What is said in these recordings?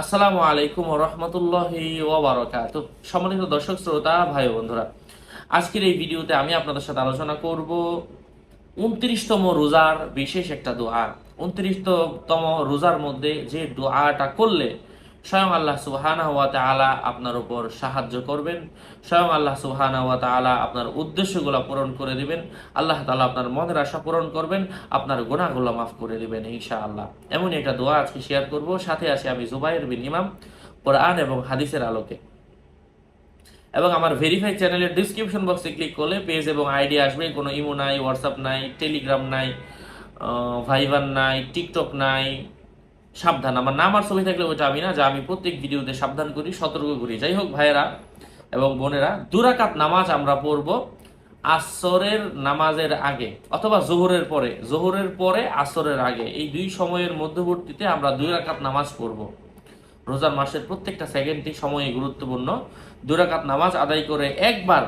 আসসালামু আলাইকুম রহমতুল্লাহি ওবরাকাত সম্মানিত দর্শক, শ্রোতা, ভাই বন্ধুরা, আজকের এই ভিডিওতে আমি আপনাদের সাথে আলোচনা করব উনত্রিশতম রোজার বিশেষ একটা দোয়া। উনত্রিশতম রোজার মধ্যে যে দোয়াটা করলে স্বয়ং আল্লাহ সুবহানা ওয়া তাআলা আপনার উপর সাহায্য করবেন। স্বয়ং আল্লাহ সুবহানা ওয়া তাআলা আপনার উদ্দেশ্যগুলো পূরণ করে দিবেন। আল্লাহ তাআলা আপনার মনের আশা পূরণ করবেন, আপনার গুনাহগুলো মাফ করে দিবেন ইনশাআল্লাহ। এমন একটা দোয়া আজকে শেয়ার করব। সাথে আছি আমি জুবাইর বিন ইমাম, কোরআন এবং হাদিসের আলোকে। এবং আমার ভেরিফাই চ্যানেলের ডিসক্রিপশন বক্সে ক্লিক করলে পেজ এবং আইডি আসবে। কোনো ইমো নাই হোয়াটসঅ্যাপ নাই টেলিগ্রাম নাই ভাইবার নাই টিকটক নাই সাবধান। আমার নাম আর ছবি থাকলে ওইটা আমি না, যা আমি প্রত্যেক ভিডিওতে সাবধান করি, সতর্ক করি। যাই হোক, ভাইয়েরা এবং বোনেরা, দুরাকাত নামাজ আমরা পড়ব আসরের নামাজের আগে অথবা জোহরের পরে। জোহরের পরে, আসরের আগে। এই দুই সময়ের মধ্যবর্তীতে আমরা দুই রাকাত নামাজ পড়ব। রোজার মাসের প্রত্যেকটা সেকেন্ডটি সময়ে গুরুত্বপূর্ণ। দুরাকাত নামাজ আদায় করে একবার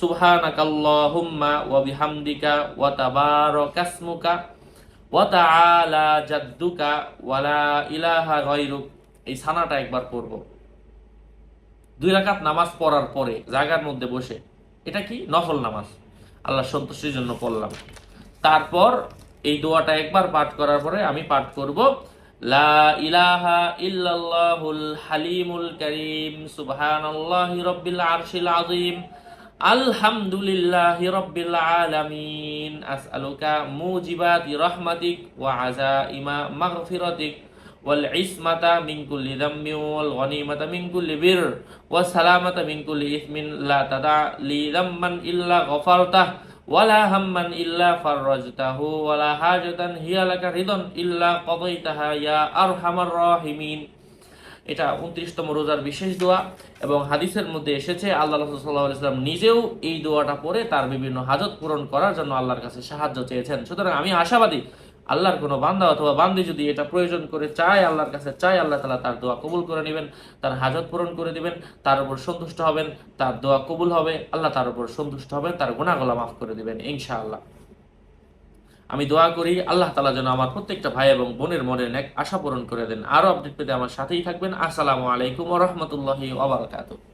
সুবহানাকাল্লাহুম্মা ওয়া বিহামদিকা ওয়া তাবারাকাসমুকা জাদ্দুকা ওয়া লা ইলাহা এই সানাটা একবার পড়ব। দুই রাকাত নামাজ পড়ার পরে জায়গার মধ্যে বসে। এটা কি? নফল নামাজ। আল্লাহ সন্তুষ্টির জন্য পড়লাম। তারপর এই দোয়াটা একবার পাঠ করার পরে আমি পাঠ করব, লা ইলাহা ইল্লাল্লাহুল হালিমুল করিম, সুবহানাল্লাহি রাব্বিল আরশিল আযীম। আলহামদুলিল্লাহ রব্বিল আলামিন। আসআলুকা মুজিবাতি রহমাতিক ওয়া আযাইমা মাগফিরাতিক। ওয়াল ইসমাতা মিন কুল্লি যাম্বি ওয়াল গনিমাতা মিন কুল্লি বির। ওয়া সালামাতা মিন কুল্লি ইসমিন। লা তাদা লি যাম্মান ইল্লা গফারতাহ। ওয়ালা হাম্মান ইল্লা ফাররাজতাহু। ওয়ালা হাজাতান হিয়া লাকা রিদান ইল্লা কদাইতাহা। ইয়া আরহামার রাহিমিন। এটা উনত্রিশতম রোজার বিশেষ দোয়া এবং হাদিসের মধ্যে এসেছে, আল্লাহ সাল্লাহ ইসলাম নিজেও এই দোয়াটা পড়ে তার বিভিন্ন হাজত পূরণ করার জন্য আল্লাহর কাছে সাহায্য চেয়েছেন। সুতরাং আমি আশাবাদী আল্লাহর কোনো বান্দা অথবা বান্দি যদি এটা প্রয়োজন করে চায়, আল্লাহর কাছে চায়, আল্লাহ তালা তার দোয়া কবুল করে নেবেন, তার হাজত পূরণ করে দিবেন, তার উপর সন্তুষ্ট হবেন, তার দোয়া কবুল হবে, আল্লাহ তার উপর সন্তুষ্ট হবেন, তার গুণাগলা মাফ করে দিবেন, ইনশাআল্লাহ। আমি দোয়া করি আল্লাহ তালা যেন আমার প্রত্যেকটা ভাই এবং বোনের মনের এক আশা পূরণ করে দেন। আরও আপডেট পেতে আমার সাথেই থাকবেন। আসসালামু আলাইকুম রহমতুল্লাহি ওবরাকাতুহ